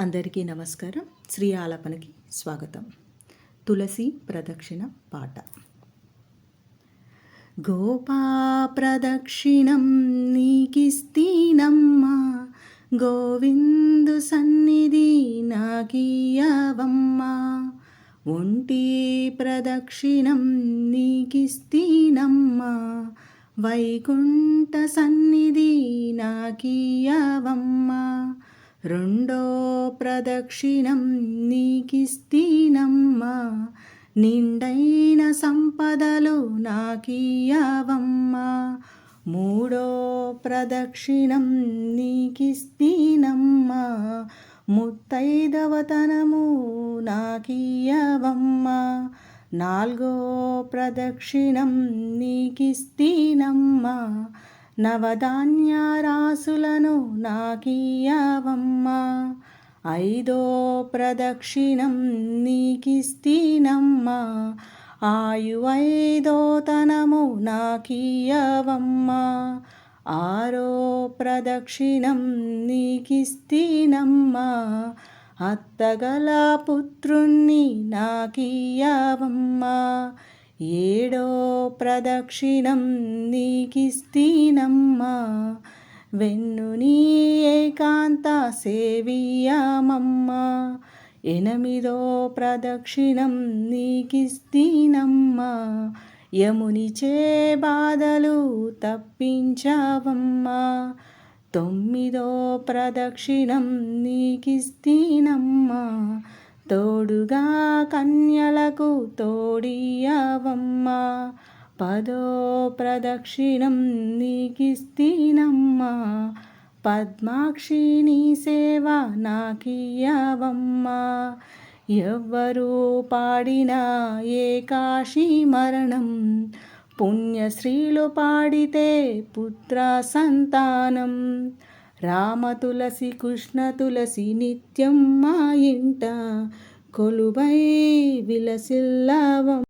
అందరికీ నమస్కారం. శ్రీ ఆలపనకి స్వాగతం. తులసి ప్రదక్షిణ పాట. గోపా ప్రదక్షిణం నీకిస్తీనమ్మా గోవిందు సన్నిధి నాకీయవమ్మా ఒంటి ప్రదక్షిణం నీకిస్తీనమ్మా వైకుంఠ సన్నిధి నాకీయవమ్మా రెండో ప్రదక్షిణం నీకిస్తీనమ్మా నిండైన సంపదలు నాకీయవమ్మా మూడో ప్రదక్షిణం నీకిస్తీనమ్మా ముత్తైదవతనము నాకీయవమ్మా నాలుగో ప్రదక్షిణం నీకిస్తీనమ్మా నవధాన్యారాసులను నాకీయవమ్మా ఐదో ప్రదక్షిణం నీకిస్తీనమ్మా. ఆయువైదోతనము నాకీయవమ్మా ఆరో ప్రదక్షిణం నీకిస్తీనమ్మా. అత్తగల పుత్రుణ్ణి నాకీయవమ్మా ఏడో ప్రదక్షిణం నీకిస్తీనమ్మా. వెన్ను నీ ఏకాంత సేవియామమ్మా ఎనిమిదో ప్రదక్షిణం నీకిస్తీనమ్మా. యమునిచే బాధలు తప్పించావమ్మా. తొమ్మిదో ప్రదక్షిణం నీకిస్తీనమ్మా. తోడుగా కన్యలకు తోడియవమ్మా. పదో ప్రదక్షిణం నీకిస్తీనమ్మా. పద్మాక్షి నీ సేవ నాకియవమ్మా ఎవ్వరూ పాడిన ఏకాశి మరణం. పుణ్యశ్రీలు పాడితే పుత్ర సంతానం. రామ తులసి కృష్ణ తులసి నిత్యం మా ఇంట. కొలువై విలసిల్లావం.